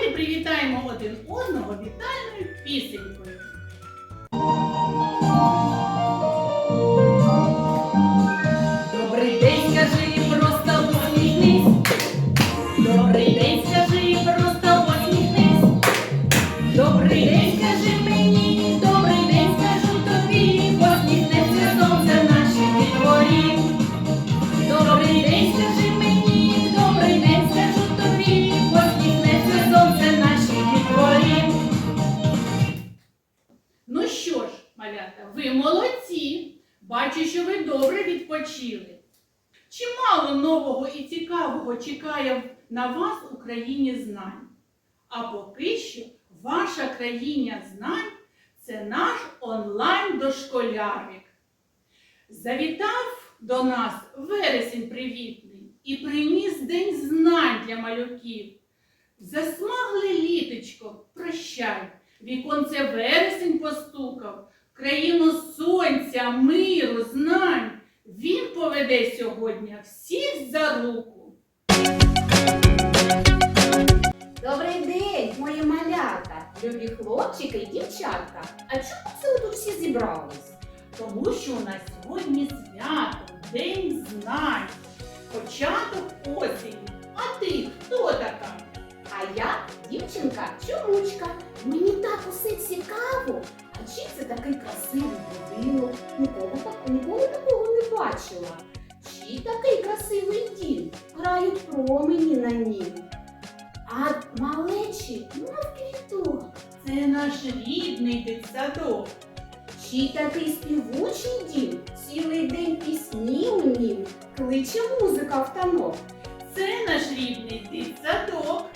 Давайте привітаємо один одного вітальною пісенькою. Ви молодці. Бачу, що ви добре відпочили. Чимало нового і цікавого чекає на вас у країні знань. А поки що ваша країна знань це наш онлайн-дошколярник. Завітав до нас вересень привітний і приніс День знань для малюків. Засмагле літочко, прощай, віконце вересень постукав, країну сонця, миру, знань. Він поведе сьогодні всіх за руку. Добрий день, мої малята, любі хлопчики і дівчатка. А чому це тут всі зібрались? Тому що у нас сьогодні свято, День знань, початок осені. А ти хто така? А я дівчинка чомучка. Мені так усе цікаво. А чи це такий красивий будинок? Так, ніколи такого не бачила. Чи такий красивий дім? Грають промені на нім. А малечі, мов квіток. Це наш рідний дитсадок. Чи такий співучий дім, цілий день пісні у нім, кличе музика в танок. Це наш рідний дитсадок.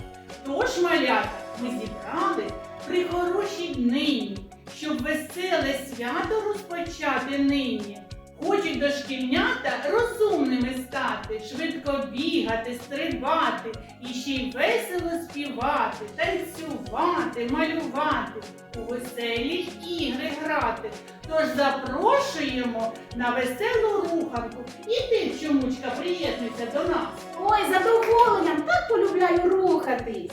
Тож, малята, ми зібрали при хорошій днині, щоб веселе свято розпочати нині. Хочуть дошкільнята розумними стати, швидко бігати, стрибати і ще й весело співати, танцювати, малювати, у веселі ігри грати. Тож запрошуємо на веселу руханку. І ти, чомучка, приєднуйся до нас. Ой, задоволенням так полюбляю рухатись.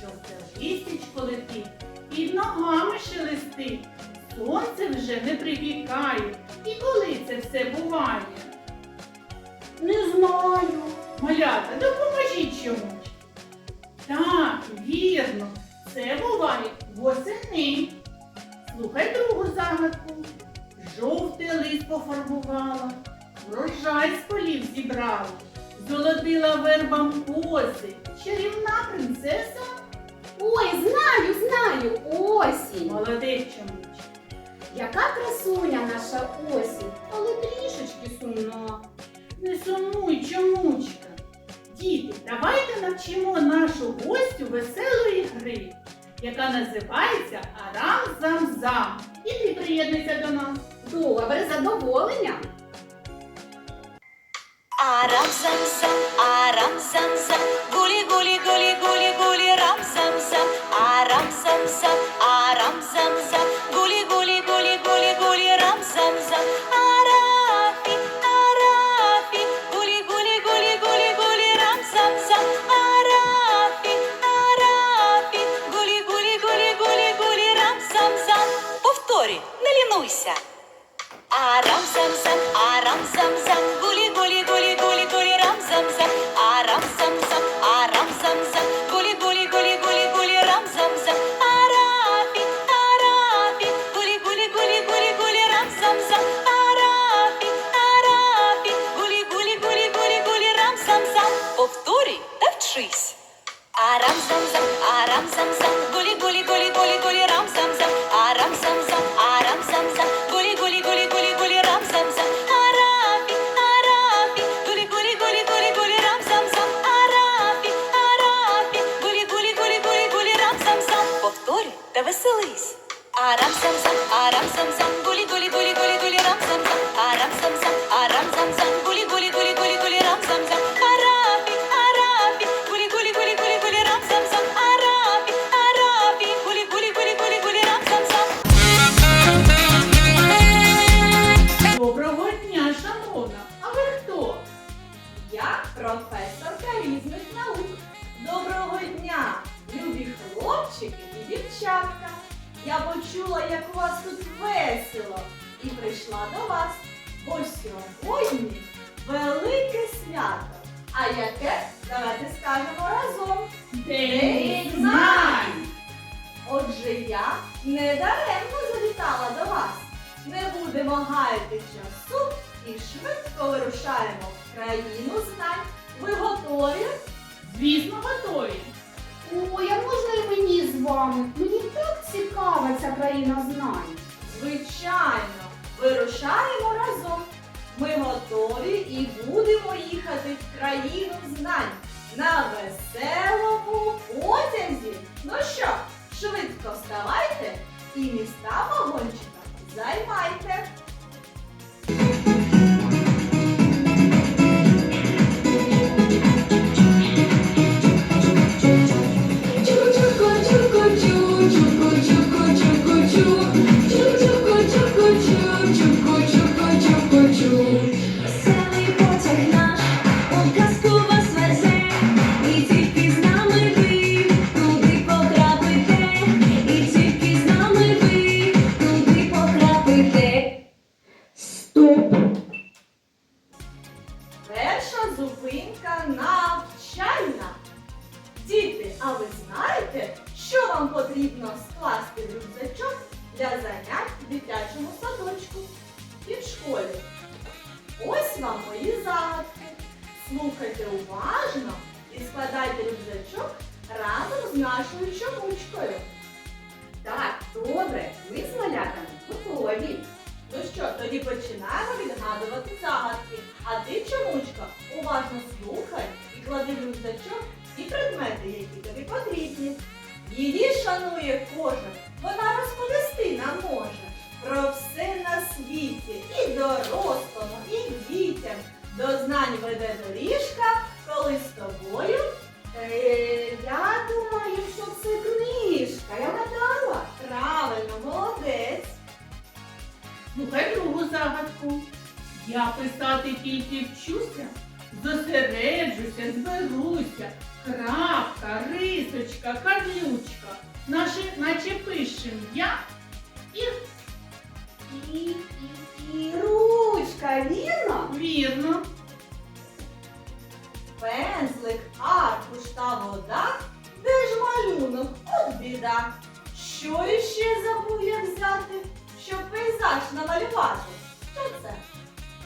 Що це листячко летить, під ногами шелестить, сонце вже не припікає. І коли це все буває? Не знаю. Малята, допоможіть чомусь. Так, вірно, це буває восени. Слухай другу загадку. Жовтий лист пофарбувала, врожай з полів зібрала, золотила вербам коси, чарівна принцеса. Ой, знаю, знаю, осінь. Молодець чомусь. Яка красуня наша осінь, але трішечки сумна. Не сумуй, чомучка. Діти, давайте навчимо нашу гостю веселої гри. яка називається Арам-зам-зам. І ти приєднуйся до нас. Добре, задоволення. Арам зам зам, арам зам зам, гулі гулі гулі гулі гулі рам зам зам, арам зам зам, арам зам зам, гулі гулі гулі гулі гулі рам зам зам, арафі, арафі, гулі гулі гулі гулі гулі рам зам зам, арафі, арафі, гулі гулі гулі гулі гулі рам зам зам. Повторюй, не лінуйся. Арам зам Ви готові? Звісно, готові. Ой, а можна і мені з вами? Мені так цікава ця країна знань. Звичайно, вирушаємо разом. Ми готові і будемо їхати в країну знань на веселому потязі. Ну що, швидко вставайте і міста вагончика займайте. Школі? Ось вам мої загадки. Слухайте уважно і складайте рюкзачок разом з нашою чомучкою. Так, добре, ми з малятами готові. Ну що, тоді починаємо відгадувати загадки. А ти, чомучка, уважно слухай і клади в рюкзачок ті предмети, які тобі потрібні. Її шанує кожен, вона дорослому, і дітям. До знань веде доріжка, коли з тобою. Е, я думаю, що це книжка. Я гадала. Правильно, молодець. Слухай другу загадку. Я писати тільки вчуся, зосереджуся, зберуся. Крапка, рисочка, карлючка. Наче пишем я і, і ручка, вірно? вірно. Пензлик, аркуш та вода, де ж малюнок, от біда. Що іще забув я взяти, щоб пейзаж намалювати? Що це?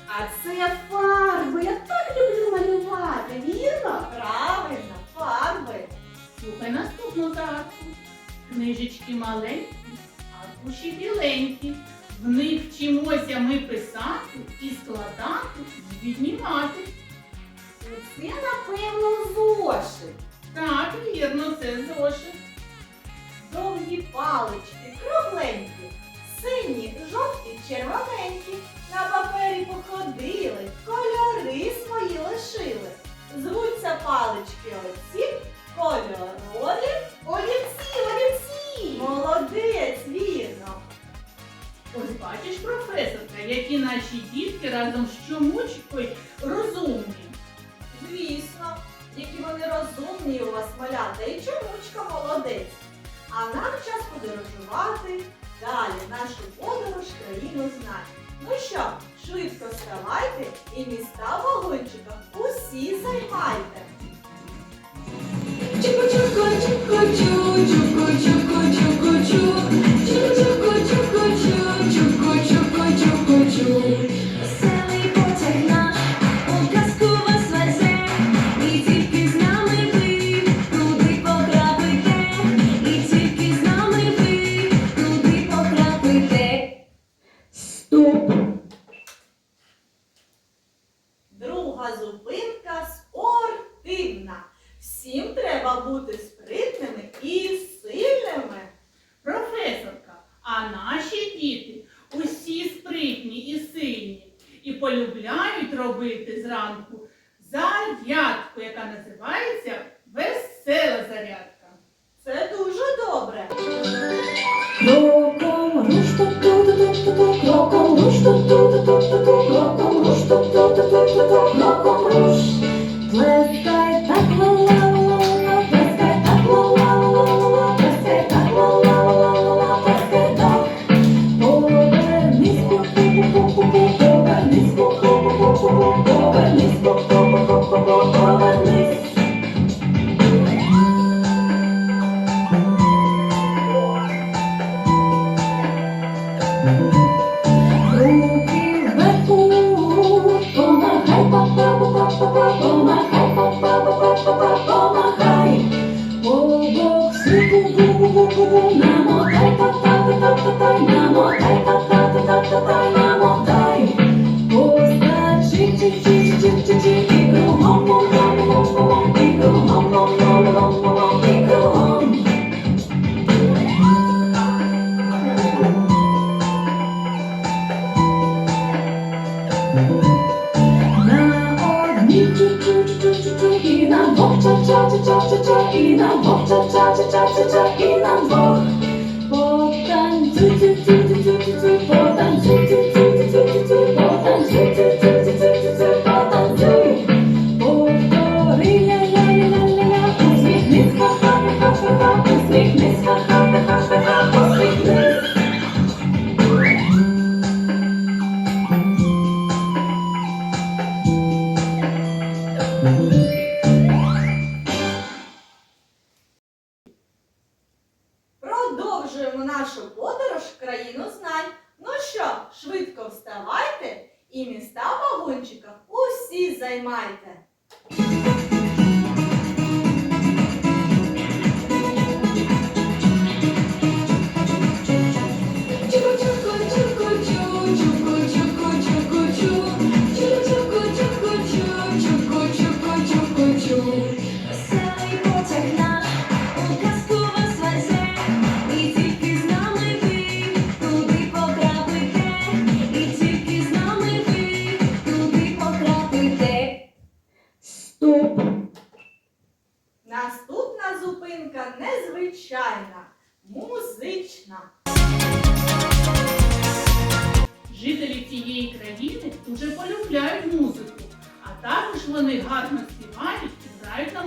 А це фарби. Я так люблю малювати, вірно? Правильно, фарби. Слухай наступну загадку. Книжечки маленькі, аркуші біленькі. Не вчимося ми писати і складати, віднімати. Це, напевно, зошит. Так, вірно, це зошит. Довгі палички, кругленькі, сині, жовті, червоненькі. На папері походи. чубко, чубко, чубко.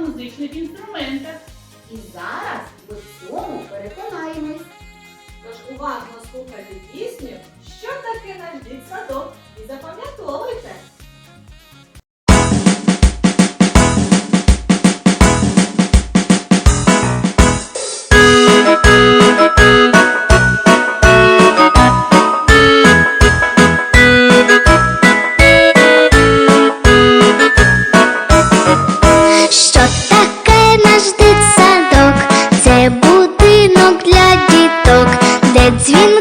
музичних інструментах. І зараз ми в цьому переконаємось. Тож уважно слухайте пісню, що таке наш дитсадок, і запам'ятовуйте. Thank you. Дзвін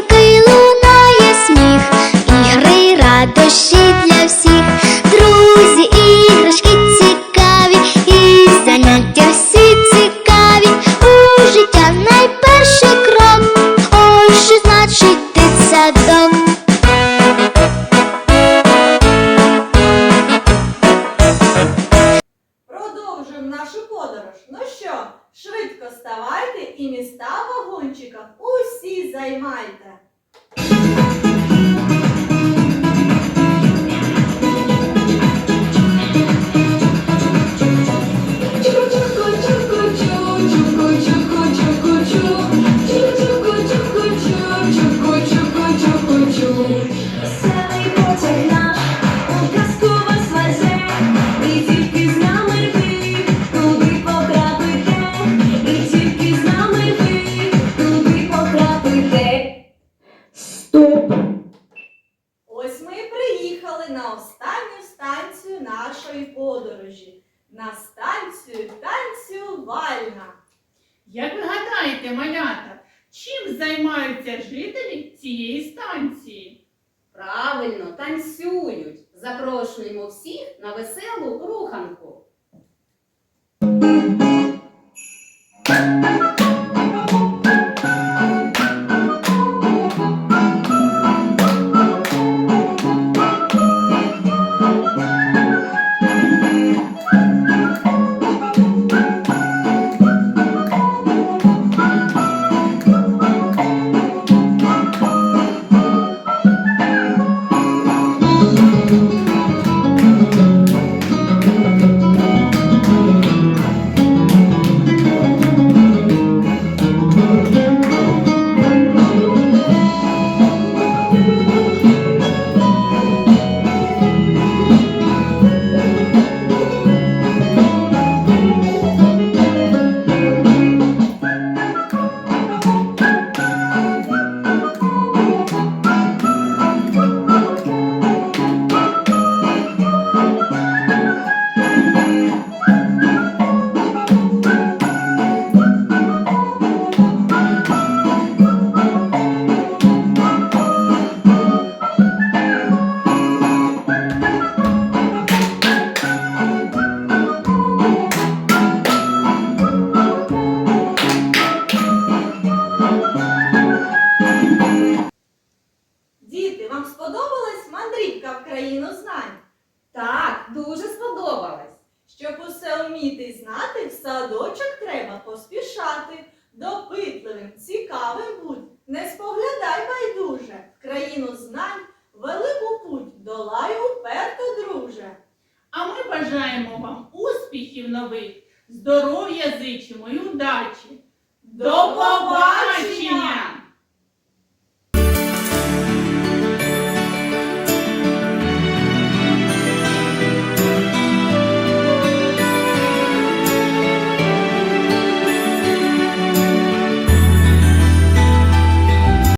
Як ви гадаєте, малята, чим займаються жителі цієї станції? Правильно, танцюють. Запрошуємо всіх на веселу руханку. Садочок треба поспішати. Допитливим, цікавим будь, не споглядай байдуже. Країну знань велику путь долай уперто, друже. А ми бажаємо вам успіхів нових, здоров'я зичимо і удачі. До побачення!